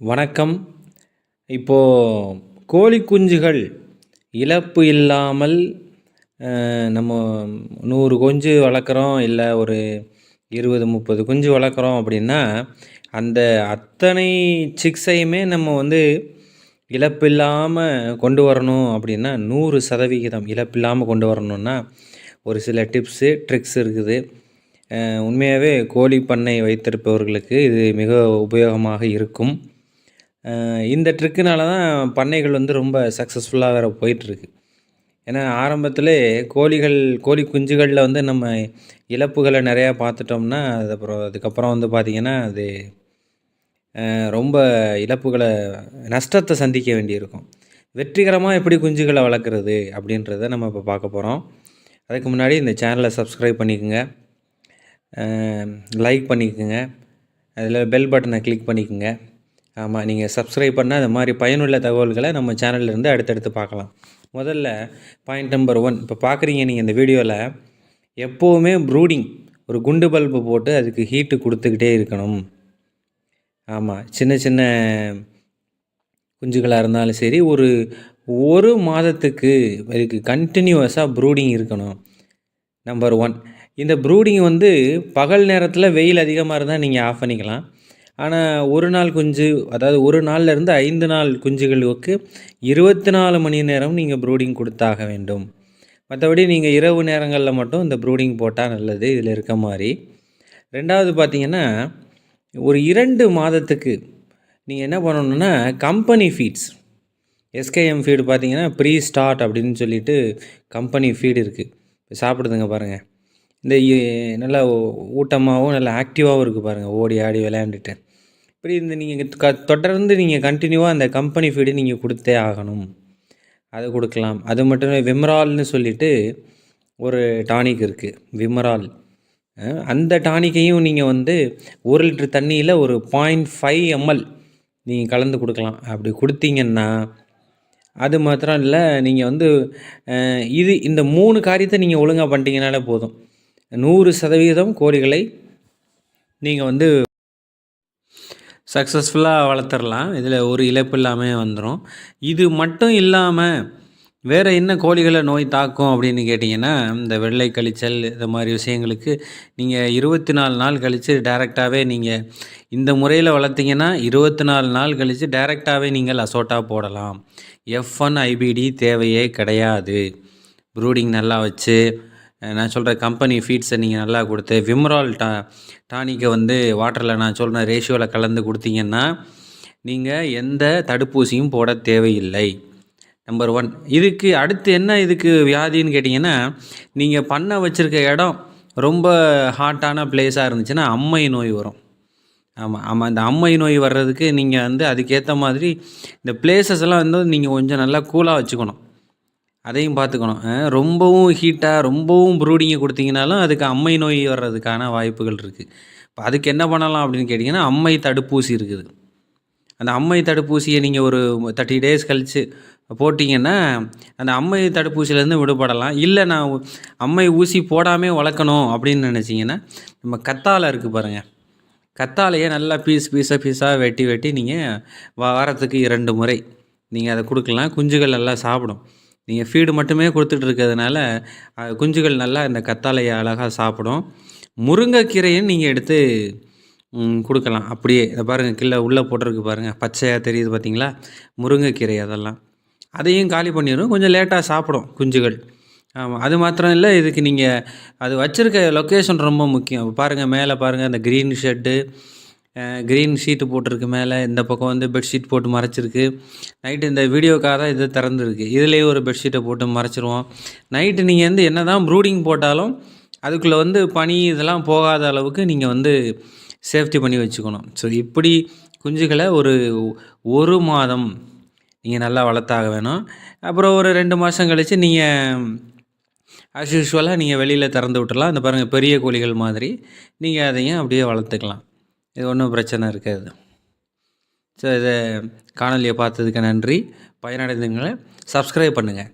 வணக்கம். இப்போது கோழி குஞ்சுகள் இழப்பு இல்லாமல் நம்ம நூறு குஞ்சு வளர்க்குறோம் இல்லை ஒரு இருபது முப்பது குஞ்சு வளர்க்குறோம் அப்படின்னா அந்த அத்தனை சிக்ஸையுமே நம்ம வந்து இழப்பு இல்லாமல் கொண்டு வரணும் அப்படின்னா நூறு சதவிகிதம் இழப்பில்லாமல் கொண்டு வரணும்னா ஒரு சில டிப்ஸு ட்ரிக்ஸ் இருக்குது. உண்மையாகவே கோழி பண்ணை வைத்திருப்பவர்களுக்கு இது மிக உபயோகமாக இருக்கும். இந்த ட்ரிக்குனால தான் பண்ணைகள் வந்து ரொம்ப சக்ஸஸ்ஃபுல்லாக வேறு போயிட்டுருக்கு. ஏன்னா ஆரம்பத்தில் கோழிகள் கோழி குஞ்சுகளில் வந்து நம்ம இழப்புகளை நிறையா பார்த்துட்டோம்னா அது அப்புறம் அதுக்கப்புறம் வந்து பார்த்திங்கன்னா அது ரொம்ப இழப்புகளை நஷ்டத்தை சந்திக்க வேண்டியிருக்கும். வெற்றிகரமாக எப்படி குஞ்சுகளை வளர்க்குறது அப்படின்றத நம்ம இப்போ பார்க்க போகிறோம் அதுக்கு முன்னாடி இந்த சேனலை சப்ஸ்கிரைப் பண்ணிக்கோங்க. லைக் பண்ணிக்கோங்க. அதில் பெல் பட்டனை கிளிக் பண்ணிக்கோங்க. ஆமாம் நீங்கள் சப்ஸ்கிரைப் பண்ணால் இந்த மாதிரி பயனுள்ள தகவல்களை நம்ம சேனல்லேருந்து அடுத்தடுத்து பார்க்கலாம். முதல்ல பாயிண்ட் நம்பர் ஒன் இப்போ பார்க்குறீங்க நீங்கள் இந்த வீடியோவில் எப்போவுமே ப்ரூடிங் ஒரு குண்டு பல்பு போட்டு அதுக்கு ஹீட்டு கொடுத்துக்கிட்டே இருக்கணும். ஆமாம் சின்ன சின்ன குஞ்சுகளாக இருந்தாலும் சரி ஒரு ஒரு மாதத்துக்கு இதுக்கு கண்டினியூவஸாக ப்ரூடிங் இருக்கணும். நம்பர் ஒன் இந்த ப்ரூடிங் வந்து பகல் நேரத்தில் வெயில் அதிகமாக இருந்தால் நீங்கள் ஆஃப் பண்ணிக்கலாம். ஆனால் ஒரு நாள் குஞ்சு அதாவது ஒரு நாள்ல இருந்து ஐந்து நாள் குஞ்சுகளுக்கு இருபத்தி நாலு மணி நேரம் நீங்கள் ப்ரூடிங் கொடுத்தாக வேண்டும். மற்றபடி நீங்கள் இரவு நேரங்களில் மட்டும் இந்த ப்ரூடிங் போட்டால் நல்லது இதில் இருக்க மாதிரி. ரெண்டாவது பார்த்தீங்கன்னா ஒரு இரண்டு மாதத்துக்கு நீங்கள் என்ன பண்ணணுன்னா கம்பெனி ஃபீட்ஸ் எஸ்கேஎம் ஃபீடு பார்த்தீங்கன்னா ப்ரீ ஸ்டார்ட் அப்படின்னு சொல்லிட்டு கம்பெனி ஃபீடு இருக்குது சாப்பிடுதுங்க பாருங்கள் இந்த நல்லா ஊட்டமாகவும் நல்லா ஆக்டிவாகவும் இருக்குது பாருங்கள் ஓடி ஆடி விளையாண்டுட்டு. இப்படி இந்த நீங்கள் க தொடர்ந்து நீங்கள் கண்டினியூவாக அந்த கம்பெனி ஃபீடு நீங்கள் கொடுத்தே ஆகணும். அதை கொடுக்கலாம். அது மட்டும் இல்லை விம்ரால்னு சொல்லிட்டு ஒரு டானிக் இருக்குது விமரால். அந்த டானிக்கையும் நீங்கள் வந்து ஒரு லிட்டர் தண்ணியில் ஒரு பாயிண்ட் ஃபைவ் எம்எல் நீங்கள் கலந்து கொடுக்கலாம். அப்படி கொடுத்தீங்கன்னா அது மாத்திரம் இல்லை நீங்கள் வந்து இது இந்த மூணு காரியத்தை நீங்கள் ஒழுங்காக பண்ணிட்டீங்கனாலே போதும். நூறு சதவீதம் கோழிகளை நீங்கள் வந்து சக்ஸஸ்ஃபுல்லாக வளர்த்துடலாம் இதில் ஒரு இழப்பு இல்லாமல் வந்துடும் இது மட்டும் இல்லாமல் வேறு என்ன கோழிகளை நோய் தாக்கும் அப்படின்னு கேட்டிங்கன்னா இந்த வெள்ளை கழிச்சல் இந்த மாதிரி விஷயங்களுக்கு நீங்கள் இருபத்தி நாலு நாள் கழித்து டைரெக்டாகவே நீங்கள் இந்த முறையில் வளர்த்திங்கன்னா இருபத்தி நாலு நாள் கழித்து டைரெக்டாகவே நீங்கள் அசோட்டா போடலாம். எஃப் ஒன் ஐபிடி தேவையே கிடையாது. ப்ரூடிங் நல்லா வச்சு நான் சொல்கிற கம்பெனி ஃபீட்ஸை நீங்கள் நல்லா கொடுத்து விம்ரால் டா டானிக்கை வந்து வாட்டரில் நான் சொல்கிற ரேஷியோவில் கலந்து கொடுத்தீங்கன்னா நீங்கள் எந்த தடுப்பூசியும் போட தேவையில்லை. நம்பர் ஒன் இதுக்கு அடுத்து என்ன இதுக்கு வியாதின்னு கேட்டிங்கன்னா நீங்கள் பண்ண வச்சுருக்க இடம் ரொம்ப ஹாட்டான பிளேஸாக இருந்துச்சுன்னா அம்மை நோய் வரும். ஆமாம் ஆமாம் இந்த அம்மை நோய் வர்றதுக்கு நீங்கள் வந்து அதுக்கேற்ற மாதிரி இந்த பிளேசஸ் எல்லாம் வந்து நீங்கள் கொஞ்சம் நல்லா கூலாக வச்சுக்கணும். அதையும் பார்த்துக்கணும். ரொம்பவும் ஹீட்டாக ரொம்பவும் ப்ரூடிங்கை கொடுத்தீங்கனாலும் அதுக்கு அம்மை நோய் வர்றதுக்கான வாய்ப்புகள் இருக்குது இப்போ அதுக்கு என்ன பண்ணலாம் அப்படின்னு கேட்டிங்கன்னா அம்மை தடுப்பூசி இருக்குது. அந்த அம்மை தடுப்பூசியை நீங்கள் ஒரு தேர்ட்டி டேஸ் கழித்து போட்டிங்கன்னா அந்த அம்மை தடுப்பூசியிலேருந்து விடுபடலாம். இல்லை நான் அம்மை ஊசி போடாமல் வளர்க்கணும் அப்படின்னு நினச்சிங்கன்னா நம்ம கத்தாழை இருக்குது பாருங்கள் கத்தாழையை நல்லா பீஸ் பீஸாக பீஸாக வெட்டி வெட்டி நீங்கள் வாரத்துக்கு இரண்டு முறை நீங்கள் அதை கொடுக்கலாம். குஞ்சுகள் நல்லா சாப்பிடும். நீங்கள் ஃபீடு மட்டுமே கொடுத்துட்டு இருக்கிறதுனால குஞ்சுகள் நல்லா இந்த கத்தாழையை அழகாக சாப்பிடும். முருங்கைக்கீரையும் நீங்கள் எடுத்து கொடுக்கலாம். அப்படியே இதை பாருங்கள் கீழே உள்ளே போட்டிருக்கு பாருங்கள் பச்சையாக தெரியுது பார்த்தீங்களா முருங்கைக்கீரை அதெல்லாம். அதையும் காலி பண்ணிடும் கொஞ்சம் லேட்டாக சாப்பிடும் குஞ்சுகள். ஆமாம் அது மாத்திரம் இல்லை இதுக்கு நீங்கள் அது வச்சுருக்க லொக்கேஷன் ரொம்ப முக்கியம். பாருங்கள் மேலே பாருங்கள் அந்த க்ரீன் ஷெட்டு க்ரீன் ஷீட்டு போட்டிருக்கு மேலே இந்த பக்கம் வந்து பெட்ஷீட் போட்டு மறைச்சிருக்கு. நைட்டு இந்த வீடியோக்காக தான் இது திறந்துருக்கு. இதுலேயே ஒரு பெட்ஷீட்டை போட்டு மறைச்சிருவோம். நைட்டு நீங்கள் வந்து என்ன தான் ப்ரூடிங் போட்டாலும் அதுக்குள்ளே வந்து பனி இதெல்லாம் போகாத அளவுக்கு நீங்கள் வந்து சேஃப்டி பண்ணி வச்சுக்கணும். ஸோ இப்படி குஞ்சுகளை ஒரு ஒரு மாதம் நீங்கள் நல்லா வளர்த்தாக வேணும். அப்புறம் ஒரு ரெண்டு மாதம் கழித்து நீங்கள் ஆஸ் யூஸ்வலாக நீங்கள் வெளியில் திறந்து விட்டுறலாம். இந்த பாருங்கள் பெரிய கோழிகள் மாதிரி. நீங்கள் அதையும் அப்படியே வளர்த்துக்கலாம். இது ஒன்றும் பிரச்சனை இருக்காது. ஸோ இதை காணொலியை பார்த்ததுக்கு நன்றி. பயனடைந்தவங்களை சப்ஸ்கிரைப் பண்ணுங்கள்